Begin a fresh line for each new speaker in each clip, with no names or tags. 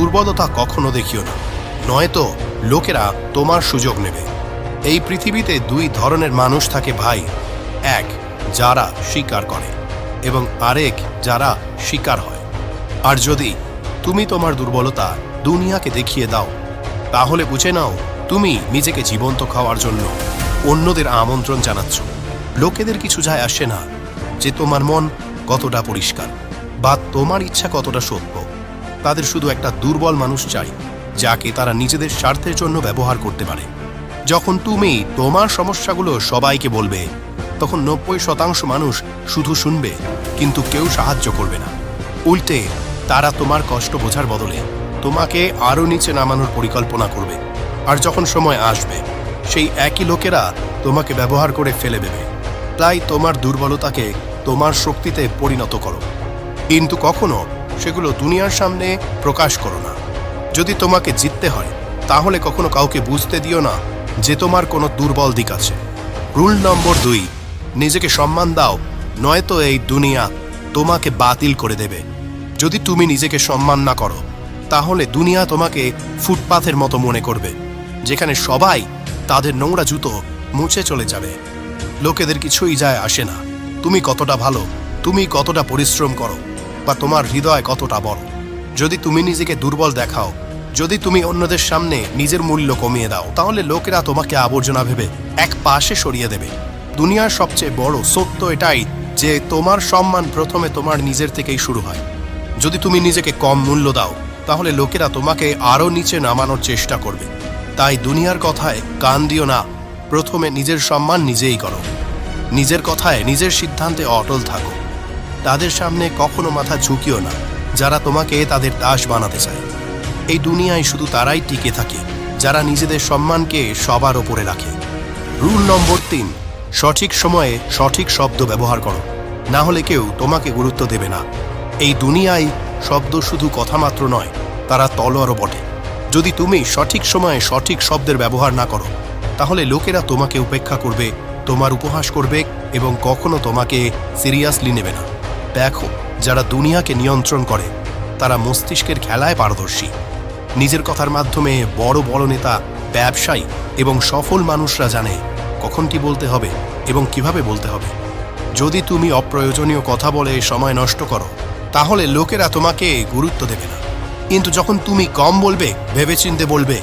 দুর্বলতা কখনো দেখিও না। নয়তো লোকেরা তোমার সুযোগ নেবে। এই পৃথিবীতে দুই ধরনের মানুষ থাকে ভাই, এক যারা স্বীকার করে এবং আরেক যারা শিকার হয়। আর যদি তুমি তোমার দুর্বলতা দুনিয়াকে দেখিয়ে দাও, তাহলে বুঝে নাও তুমি নিজেকে জীবন্ত খাওয়ার জন্য অন্যদের আমন্ত্রণ জানাচ্ছ। লোকেদের কিছু যায় আসে না যে তোমার মন কতটা পরিষ্কার বা তোমার ইচ্ছা কতটা সত্য। তাদের শুধু একটা দুর্বল মানুষ চাই, যাকে তারা নিজেদের স্বার্থের জন্য ব্যবহার করতে পারে। যখন তুমি তোমার সমস্যাগুলো সবাইকে বলবে, তখন নব্বই শতাংশ মানুষ শুধু শুনবে, কিন্তু কেউ সাহায্য করবে না। উল্টে, তারা তোমার কষ্ট বোঝার বদলে তোমাকে আরও নিচে নামানোর পরিকল্পনা করবে। আর যখন সময় আসবে, সেই একই লোকেরা তোমাকে ব্যবহার করে ফেলে দেবে। তাই তোমার দুর্বলতাকে তোমার শক্তিতে পরিণত করো। কিন্তু কখনো সেগুলো দুনিয়ার সামনে প্রকাশ করো না। যদি তোমাকে জিততে হয়, তাহলে কখনো কাউকে বুঝতে দিও না যে তোমার কোনো দুর্বল দিক আছে। রুল নম্বর দুই, নিজেকে সম্মান দাও, নয়তো এই দুনিয়া তোমাকে বাতিল করে দেবে। যদি তুমি নিজেকে সম্মান না করো, তাহলে দুনিয়া তোমাকে ফুটপাথের মতো মনে করবে, যেখানে সবাই তাদের নোংরা জুতো মুছে চলে যাবে। লোকেদের কিছুই যায় আসে না। তুমি কতটা ভালো, তুমি কতটা পরিশ্রম করো। বা তোমার হৃদয় কতটা বড়। যদি তুমি নিজেকে দুর্বল দেখাও, যদি তুমি অন্যদের সামনে নিজের মূল্য কমিয়ে দাও, তাহলে লোকেরা তোমাকে আবর্জনা ভেবে এক পাশে সরিয়ে দেবে। দুনিয়ার সবচেয়ে বড় সত্য এটাই যে তোমার সম্মান প্রথমে তোমার নিজের থেকেই শুরু হয়। যদি তুমি নিজেকে কম মূল্য দাও, তাহলে লোকেরা তোমাকে আরও নিচে নামানোর চেষ্টা করবে। তাই দুনিয়ার কথায় কান দিও না, প্রথমে নিজের সম্মান নিজেই করো। নিজের কথায় নিজের সিদ্ধান্তে অটল থাকো। তাদের সামনে কখনো মাথা ঝুঁকিও না, যারা তোমাকে তাদের দাস বানাতে চায়। এই দুনিয়ায় শুধু তারাই টিকে থাকে, যারা নিজেদের সম্মানকে সবার ওপরে রাখে। রুল নম্বর তিন, সঠিক সময়ে সঠিক শব্দ ব্যবহার করো। না হলে কেউ তোমাকে গুরুত্ব দেবে না। এই দুনিয়ায় শব্দ শুধু কথা মাত্র নয়, তারা তলোয়ারও বটে। যদি তুমি সঠিক সময়ে সঠিক শব্দের ব্যবহার না করো, তাহলে লোকেরা তোমাকে উপেক্ষা করবে, তোমার উপহাস করবে এবং কখনো তোমাকে সিরিয়াসলি নেবে না। দেখো যারা দুনিয়াকে নিয়ন্ত্রণ করে। তারা মস্তিষ্কের খেলায় পারদর্শী। নিজের কথার মাধ্যমে বড় বড় নেতা, ব্যবসায়ী এবং সফল মানুষরা জানে কখন কি বলতে হবে এবং কীভাবে বলতে হবে। যদি তুমি অপ্রয়োজনীয় কথা বলে সময় নষ্ট করো, তাহলে লোকেরা তোমাকে গুরুত্ব দেবে না। কিন্তু যখন তুমি কম বলবে, ভেবেচিন্তে বলবে,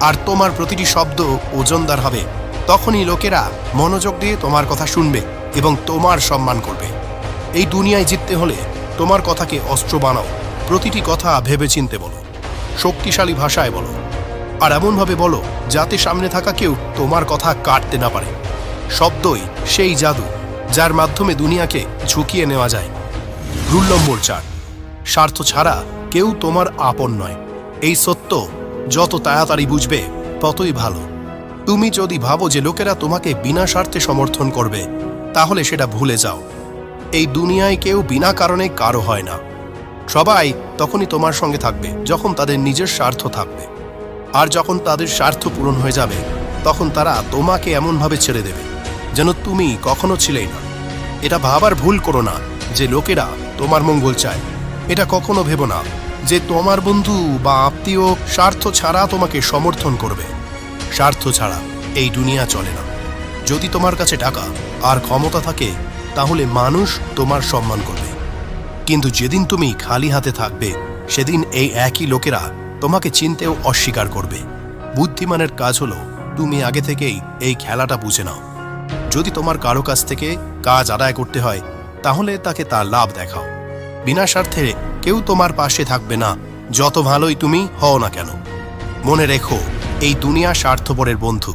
আর তোমার প্রতিটি শব্দ ওজনদার হবে, তখনই লোকেরা মনোযোগ দিয়ে তোমার কথা শুনবে এবং তোমার সম্মান করবে। এই দুনিয়ায় জিততে হলে তোমার কথাকে অস্ত্র বানাও, প্রতিটি কথা ভেবেচিন্তে বলো, শক্তিশালী ভাষায় বলো, আর এমনভাবে বলো যাতে সামনে থাকা কেউ তোমার কথা কাটতে না পারে। শব্দই সেই জাদু যার মাধ্যমে দুনিয়াকে ঝুঁকিয়ে নেওয়া যায়। রুল নম্বর চার, স্বার্থ ছাড়া কেউ তোমার আপন নয়। এই সত্য যত তাড়াতাড়ি বুঝবে, ততই ভালো। তুমি যদি ভাবো যে লোকেরা তোমাকে বিনা স্বার্থে সমর্থন করবে, তাহলে সেটা ভুলে যাও। এই দুনিয়ায় কেউ বিনা কারণে কারও হয় না। সবাই তখনই তোমার সঙ্গে থাকবে, যখন তাদের নিজের স্বার্থ থাকবে। আর যখন তাদের স্বার্থ পূরণ হয়ে যাবে, তখন তারা তোমাকে এমনভাবে ছেড়ে দেবে, যেন তুমি কখনো ছিলেই না। এটা ভাবার ভুল করো না যে লোকেরা তোমার মঙ্গল চায়। এটা কখনো ভেবো না যে তোমার বন্ধু বা আত্মীয় স্বার্থ ছাড়া তোমাকে সমর্থন করবে। স্বার্থ ছাড়া এই দুনিয়া চলে না। যদি তোমার কাছে টাকা আর ক্ষমতা থাকে তাহলে মানুষ তোমার সম্মান করবে। কিন্তু যেদিন তুমি খালি হাতে থাকবে, সেদিন এই একই লোকেরা তোমাকে চিনতেও অস্বীকার করবে। বুদ্ধিমানের কাজ হলো, তুমি আগে থেকেই এই খেলাটা বুঝে নাও। যদি তোমার কারও কাছ থেকে কাজ আদায় করতে হয়, তাহলে তাকে তার লাভ দেখাও। বিনা স্বার্থে কেউ তোমার পাশে থাকবে না, যত ভালোই তুমি হও না কেন। মনে রেখো, এই দুনিয়া স্বার্থপরের বন্ধু।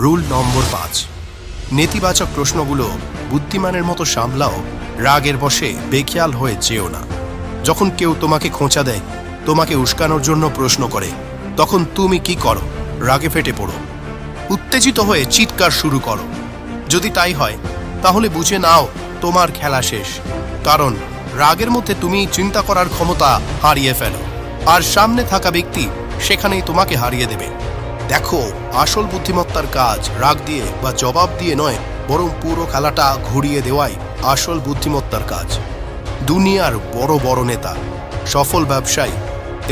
রুল নম্বর পাঁচ। নেতিবাচক প্রশ্নগুলো বুদ্ধিমানের মতো সামলাও, রাগের বসে বেখেয়াল হয়ে যেও না। যখন কেউ তোমাকে খোঁচা দেয়, তোমাকে উস্কানোর জন্য প্রশ্ন করে, তখন তুমি কি করো? রাগে ফেটে পড়ো। উত্তেজিত হয়ে চিৎকার শুরু করো। যদি তাই হয়, তাহলে বুঝে নাও তোমার খেলা শেষ। কারণ রাগের মধ্যে তুমি চিন্তা করার ক্ষমতা হারিয়ে ফেলো। আর সামনে থাকা ব্যক্তি সেখানেই তোমাকে হারিয়ে দেবে। দেখো, আসল বুদ্ধিমত্তার কাজ রাগ দিয়ে বা জবাব দিয়ে নয়, বরং পুরো খেলাটা ঘুরিয়ে দেওয়াই আসল বুদ্ধিমত্তার কাজ। দুনিয়ার বড় বড় নেতা, সফল ব্যবসায়ী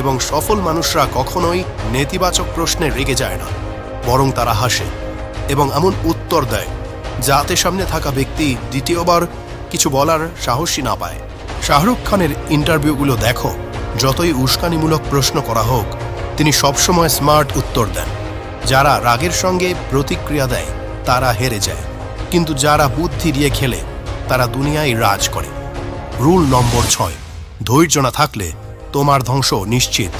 এবং সফল মানুষরা কখনোই নেতিবাচক প্রশ্নে রেগে যায় না, বরং তারা হাসে এবং এমন উত্তর দেয় যাতে সামনে থাকা ব্যক্তি দ্বিতীয়বার কিছু বলার সাহসী না পায়। শাহরুখ খানের ইন্টারভিউগুলো দেখো, যতই উস্কানিমূলক প্রশ্ন করা হোক, তিনি সবসময় স্মার্ট উত্তর দেন। যারা রাগের সঙ্গে প্রতিক্রিয়া দেয়, তারা হেরে যায়। কিন্তু যারা বুদ্ধি দিয়ে খেলে, তারা দুনিয়ায় রাজ করে। রুল নম্বর ছয়, ধৈর্য না থাকলে তোমার ধ্বংস নিশ্চিত।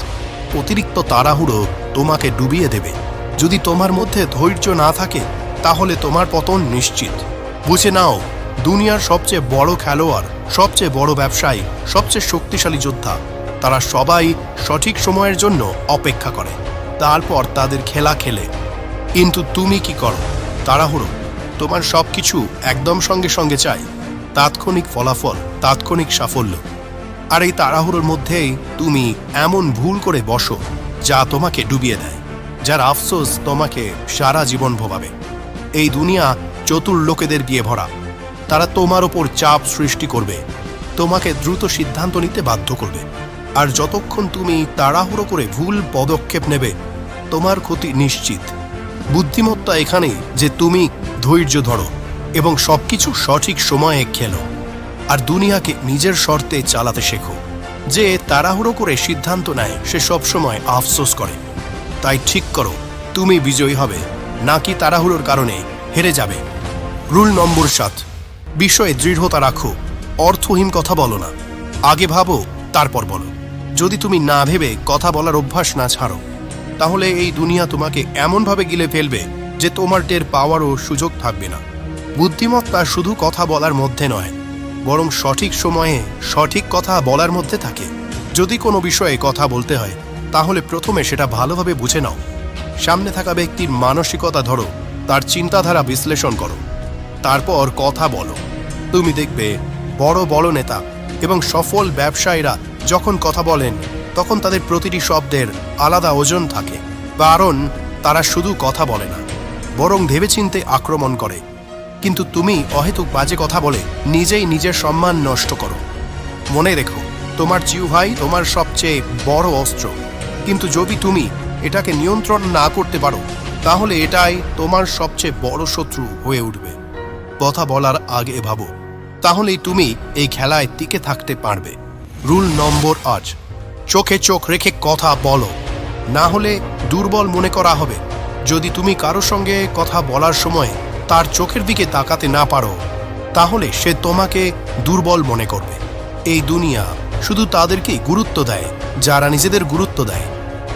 অতিরিক্ত তাড়াহুড়ো তোমাকে ডুবিয়ে দেবে। যদি তোমার মধ্যে ধৈর্য না থাকে, তাহলে তোমার পতন নিশ্চিত। বুঝে নাও, দুনিয়ার সবচেয়ে বড় খেলোয়াড়, সবচেয়ে বড় ব্যবসায়ী, সবচেয়ে শক্তিশালী যোদ্ধা, তারা সবাই সঠিক সময়ের জন্য অপেক্ষা করে। তারপর তাদের খেলা খেলে। কিন্তু তুমি কি করো? তাড়াহুড়ো। তোমার সব কিছু একদম সঙ্গে সঙ্গে চাই। তাৎক্ষণিক ফলাফল, তাৎক্ষণিক সাফল্য। আর এই তাড়াহুড়োর মধ্যেই তুমি এমন ভুল করে বসো, যা তোমাকে ডুবিয়ে দেয়, যার আফসোস তোমাকে সারা জীবন ভোগাবে। এই দুনিয়া চতুর লোকেদের দিয়ে ভরা। তারা তোমার ওপর চাপ সৃষ্টি করবে। তোমাকে দ্রুত সিদ্ধান্ত নিতে বাধ্য করবে। আর যতক্ষণ তুমি তাড়াহুড়ো করে ভুল পদক্ষেপ নেবে, তোমার ক্ষতি নিশ্চিত। বুদ্ধিমত্তা এখানে যে তুমি ধৈর্য ধরো এবং সবকিছু সঠিক সময়ে খেলো। আর দুনিয়াকে নিজের শর্তে চালাতে শেখো। যে তাড়াহুড়ো করে সিদ্ধান্ত নেয়, সে সবসময় আফসোস করে। তাই ঠিক করো, তুমি বিজয়ী হবে, নাকি তাড়াহুড়োর কারণে হেরে যাবে। রুল নম্বর সাত, বিষয়ে দৃঢ়তা রাখো, অর্থহীন কথা বলো না। আগে ভাবো, তারপর বলো। যদি তুমি না ভেবে কথা বলার অভ্যাস না ছাড়ো, তাহলে এই দুনিয়া তোমাকে এমনভাবে গিলে ফেলবে যে তোমার টের পাওয়ারও সুযোগ থাকবে না। বুদ্ধিমত্তা শুধু কথা বলার মধ্যে নয়, বরং সঠিক সময়ে সঠিক কথা বলার মধ্যে থাকে। যদি কোনো বিষয়ে কথা বলতে হয়, তাহলে প্রথমে সেটা ভালোভাবে বুঝে নাও। সামনে থাকা ব্যক্তির মানসিকতা ধরো, তার চিন্তাধারা বিশ্লেষণ করো, তারপর কথা বলো। তুমি দেখবে বড় বড় নেতা এবং সফল ব্যবসায়ীরা যখন কথা বলেন, তখন তাদের প্রতিটি শব্দের আলাদা ওজন থাকে, কারণ তারা শুধু কথা বলে না, বরং ভেবেচিন্তে আক্রমণ করে। কিন্তু তুমি অহেতুক বাজে কথা বলে নিজেই নিজের সম্মান নষ্ট করো। মনে রেখো, তোমার জিউভাই তোমার সবচেয়ে বড় অস্ত্র। কিন্তু যদি তুমি এটাকে নিয়ন্ত্রণ না করতে পারো, তাহলে এটাই তোমার সবচেয়ে বড় শত্রু হয়ে উঠবে। কথা বলার আগে ভাবো, তাহলেই তুমি এই খেলায় টিকে থাকতে পারবে। রুল নম্বর আজ চোখে চোখ রেখে কথা বলো। না হলে দুর্বল মনে করা হবে। যদি তুমি কারও সঙ্গে কথা বলার সময় তার চোখের দিকে তাকাতে না পারো, তাহলে সে তোমাকে দুর্বল মনে করবে। এই দুনিয়া শুধু তাদেরকেই গুরুত্ব দেয়, যারা নিজেদের গুরুত্ব দেয়।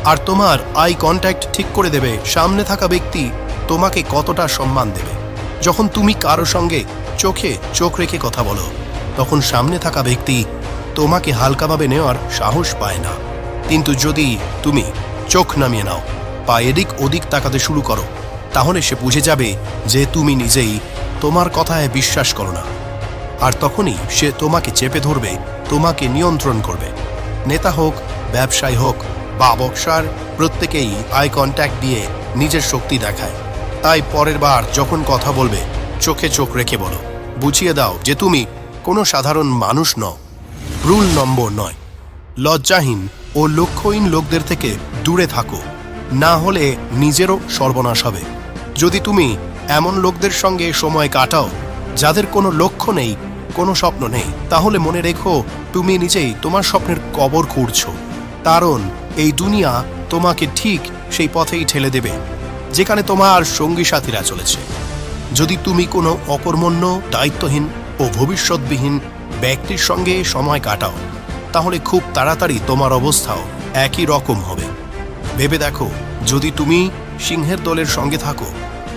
আর তোমার আই কন্ট্যাক্ট ঠিক করে দেবে, সামনে থাকা ব্যক্তি তোমাকে কতটা সম্মান দেবে। যখন তুমি কারও সঙ্গে চোখে চোখ রেখে কথা বলো, তখন সামনে থাকা ব্যক্তি তোমাকে হালকাভাবে নেওয়ার সাহস পায় না। কিন্তু যদি তুমি চোখ নামিয়ে নাও বা এদিক ওদিক তাকাতে শুরু করো, তাহলে সে বুঝে যাবে যে তুমি নিজেই তোমার কথায় বিশ্বাস করো না। আর তখনই সে তোমাকে চেপে ধরবে, তোমাকে নিয়ন্ত্রণ করবে। নেতা হোক, ব্যবসায়ী হোক বা বক্সার, প্রত্যেকেই আই কন্ট্যাক্ট দিয়ে নিজের শক্তি দেখায়। তাই পরের বার যখন কথা বলবে, চোখে চোখ রেখে বলো, বুঝিয়ে দাও যে তুমি কোনো সাধারণ মানুষ নও। রুল নম্বর নয়। লজ্জাহীন ও লক্ষ্যহীন লোকদের থেকে দূরে থাকো। না হলে নিজেরও সর্বনাশ হবে। যদি তুমি এমন লোকদের সঙ্গে সময় কাটাও, যাদের কোনো লক্ষ্য নেই, কোনো স্বপ্ন নেই, তাহলে মনে রেখো তুমি নিজেই তোমার স্বপ্নের কবর খুঁড়ছ। কারণ এই দুনিয়া তোমাকে ঠিক সেই পথেই ঠেলে দেবে, যেখানে তোমার সঙ্গী সাথীরা চলেছে। যদি তুমি কোনো অকর্মণ্য, দায়িত্বহীন ও ভবিষ্যৎবিহীন ব্যক্তির সঙ্গে সময় কাটাও। তাহলে খুব তাড়াতাড়ি তোমার অবস্থাও একই রকম হবে। ভেবে দেখো, যদি তুমি সিংহের দলের সঙ্গে থাকো,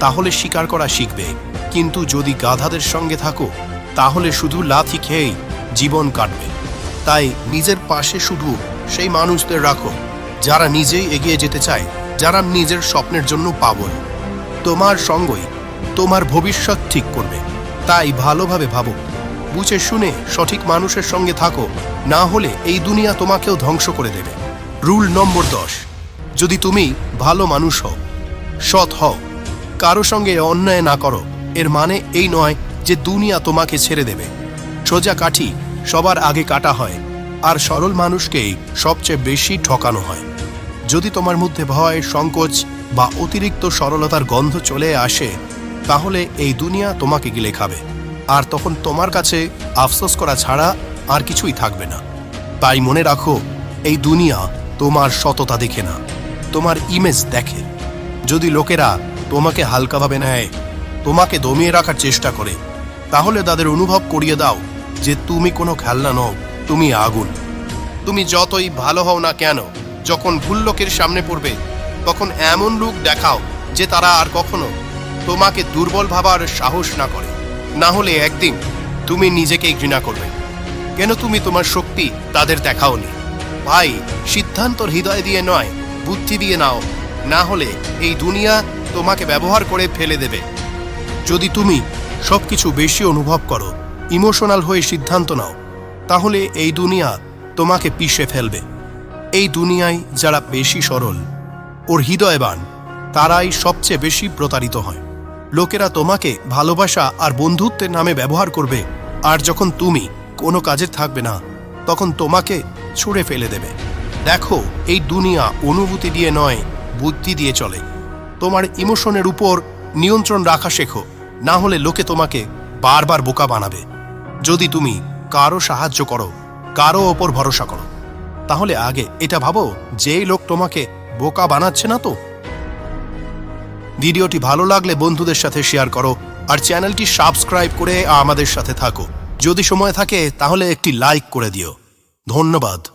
তাহলে শিকার করা শিখবে। কিন্তু যদি গাধাদের সঙ্গে থাকো, তাহলে শুধু লাথি খেয়েই জীবন কাটবে। তাই নিজের পাশে শুধু সেই মানুষদের রাখো, যারা নিজেই এগিয়ে যেতে চায়, যারা নিজের স্বপ্নের জন্য পাগল। তোমার সঙ্গই তোমার ভবিষ্যৎ ঠিক করবে। তাই ভালোভাবে ভাবো। বুঝে শুনে সঠিক মানুষের সঙ্গে থাকো। না হলে এই দুনিয়া তোমাকেও ধ্বংস করে দেবে। রুল নম্বর দশ। যদি তুমি ভালো মানুষ হও, সৎ হও, কারও সঙ্গে অন্যায় না করো, এর মানে এই নয় যে দুনিয়া তোমাকে ছেড়ে দেবে। সোজা কাঠি সবার আগে কাটা হয়, আর সরল মানুষকেই সবচেয়ে বেশি ঠকানো হয়। যদি তোমার মধ্যে ভয়, সংকোচ বা অতিরিক্ত সরলতার গন্ধ চলে আসে, তাহলে এই দুনিয়া তোমাকে গিলে খাবে। আর তখন তোমার কাছে আফসোস করা ছাড়া আর কিছুই থাকবে না। তাই মনে রাখো, এই দুনিয়া তোমার সততা দেখে না, তোমার ইমেজ দেখে। যদি লোকেরা তোমাকে হালকাভাবে নেয়, তোমাকে দমিয়ে রাখার চেষ্টা করে, তাহলে তাদের অনুভব করিয়ে দাও যে তুমি কোনো খেলনা নও, তুমি আগুন। তুমি যতই ভালো হও না কেন, যখন ভুল লোকের সামনে পড়বে, তখন এমন লুক দেখাও যে তারা আর কখনো তোমাকে দুর্বল ভাবার সাহস না করে। না হলে একদিন তুমি নিজেকেই ঘৃণা করবে। কেন তুমি তোমার শক্তি তাদের দেখাওনি ভাই, সিদ্ধান্ত হৃদয় দিয়ে নয়, বুদ্ধি দিয়ে নাও। না হলে এই দুনিয়া তোমাকে ব্যবহার করে ফেলে দেবে। যদি তুমি সবকিছু বেশি অনুভব করো, ইমোশনাল হয়ে সিদ্ধান্ত নাও, তাহলে এই দুনিয়া তোমাকে পিষে ফেলবে। এই দুনিয়ায় যারা বেশি সরল ওর হৃদয়বান, তারাই সবচেয়ে বেশি প্রতারিত হয়। লোকেরা তোমাকে ভালোবাসা আর বন্ধুত্বের নামে ব্যবহার করবে। আর যখন তুমি কোনো কাজে থাকবে না, তখন তোমাকে ছুঁড়ে ফেলে দেবে। দেখো, এই দুনিয়া অনুভূতি দিয়ে নয়, বুদ্ধি দিয়ে চলে। তোমার ইমোশনের উপর নিয়ন্ত্রণ রাখা শেখো, না হলে লোকে তোমাকে বারবার বোকা বানাবে। যদি তুমি কারও সাহায্য করো, কারও ওপর ভরসা করো, তাহলে আগে এটা ভাবো, যেই লোক তোমাকে বোকা বানাচ্ছে না তো? ভিডিওটি ভালো লাগলে বন্ধুদের সাথে শেয়ার করো আর চ্যানেলটি সাবস্ক্রাইব করে আমাদের সাথে থাকো। যদি সময় থাকে, তাহলে একটি লাইক করে দিও। ধন্যবাদ।